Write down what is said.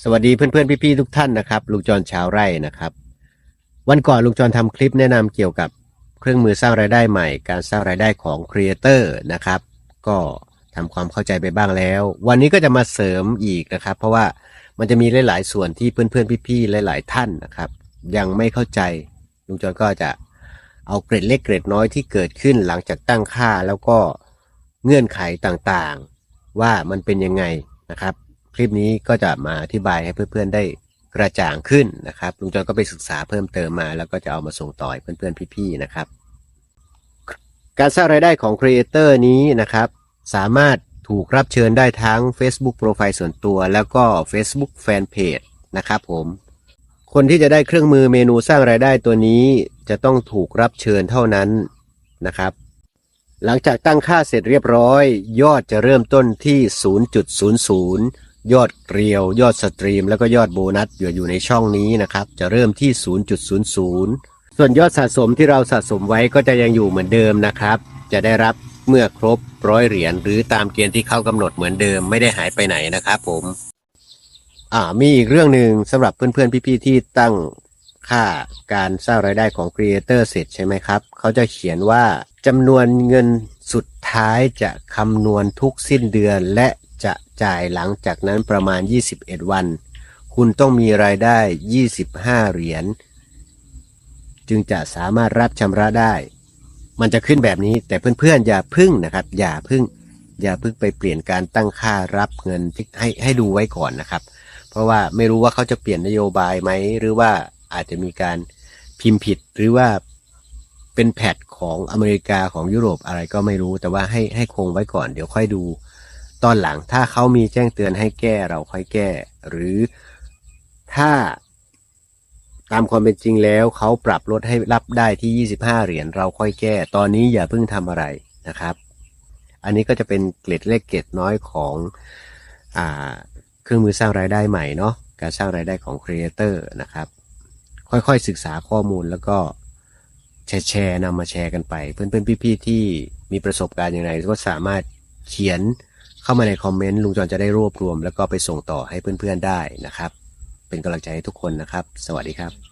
สวัสดีเพื่อนๆพี่ๆทุกท่านนะครับลุงจรชาวไร่นะครับ วันก่อนลุงจรทำคลิปแนะนำเกี่ยวกับเครื่องมือสร้างรายได้ใหม่ การสร้างรายได้ของครีเอเตอร์นะครับ ก็ทำความเข้าใจไปบ้างแล้ว วันนี้ก็จะมาเสริมอีกนะครับ เพราะว่ามันจะมีหลายๆส่วนที่เพื่อนๆพี่ๆหลาย ๆ ท่านนะครับ ยังไม่เข้าใจลุงจรก็จะเอาเกร็ดเล็กเกร็ดน้อยที่เกิดขึ้นหลังจากตั้งค่าแล้วก็เงื่อนไขต่างๆ ว่ามันเป็นยังไงนะครับ คลิปนี้ก็จะมาอธิบายให้เพื่อนๆได้กระจ่างขึ้นนะครับลุงจอนก็ไปศึกษาเพิ่มเติมมา แล้วก็จะเอามาส่งต่อให้เพื่อนๆพี่ๆนะครับ การสร้างรายได้ของครีเอเตอร์นี้นะครับ สามารถถูกรับเชิญได้ทั้ง Facebook โปรไฟล์ส่วนตัว แล้วก็ Facebook Fanpage นะครับผม คนที่จะได้เครื่องมือเมนูสร้างรายได้ตัวนี้ จะต้องถูกรับเชิญเท่านั้นนะครับ หลังจากตั้งค่าเสร็จเรียบร้อย ยอดจะเริ่มต้นที่ 0.00 ยอดเกลียวยอดสตรีม แล้วก็ยอดโบนัสอยู่อยู่ในช่องนี้นะครับ จะเริ่มที่ 0.00 ส่วนยอดสะสมที่เราสะสมไว้ก็จะยังอยู่เหมือนเดิมนะครับ จะได้รับเมื่อครบร้อยเหรียญหรือตามเกณฑ์ที่เขากำหนดเหมือนเดิมไม่ได้หายไปไหนนะครับผมอ่ามีอีกเรื่องหนึ่งสำหรับเพื่อนๆพี่ๆที่ตั้งค่าการสร้างรายได้ของครีเอเตอร์เสร็จใช่ไหมครับ เขาจะเขียนว่าจำนวนเงินสุดท้ายจะคำนวณทุกสิ้นเดือนและ จะจ่ายหลังจากนั้นประมาณ 21 วัน คุณต้องมีรายได้ 25 เหรียญ จึงจะสามารถรับชำระได้ มันจะขึ้นแบบนี้แต่เพื่อนๆ อย่าพึ่งนะครับ อย่าพึ่ง อย่าพึ่งไปเปลี่ยนการตั้งค่ารับเงินให้ให้ดูไว้ก่อนนะครับ เพราะว่าไม่รู้ว่าเขาจะเปลี่ยนนโยบายไหม หรือว่าอาจจะมีการพิมพ์ผิดหรือว่าเป็นแพทของอเมริกาของยุโรปอะไรก็ไม่รู้ แต่ว่าให้ให้คงไว้ก่อน เดี๋ยวค่อยดู ตอนหลังถ้าเขามีแจ้งเตือนให้แก้เราค่อยแก้ หรือถ้าตามความเป็นจริงแล้วเขาปรับลดให้รับได้ที่ 25 เหรียญเราค่อยแก้ ตอนนี้อย่าเพิ่งทำอะไรนะครับ อันนี้ก็จะเป็นเกล็ดเล็กเกล็ดน้อยของอเครื่องมือสร้างรายได้ใหม่เนาะการสร้างรายได้ของครีเอเตอร์นะครับ ค่อยๆศึกษาข้อมูลแล้วก็แชร์แชร์นำมาแชร์กันไป เพื่อนๆพี่ๆที่มีประสบการณ์อย่างไรก็สามารถเขียน เข้ามาในคอมเมนต์ลุงจอนจะได้รวบรวม แล้วก็ไปส่งต่อให้เพื่อนๆได้นะครับ เป็นกำลังใจให้ทุกคนนะครับ สวัสดีครับ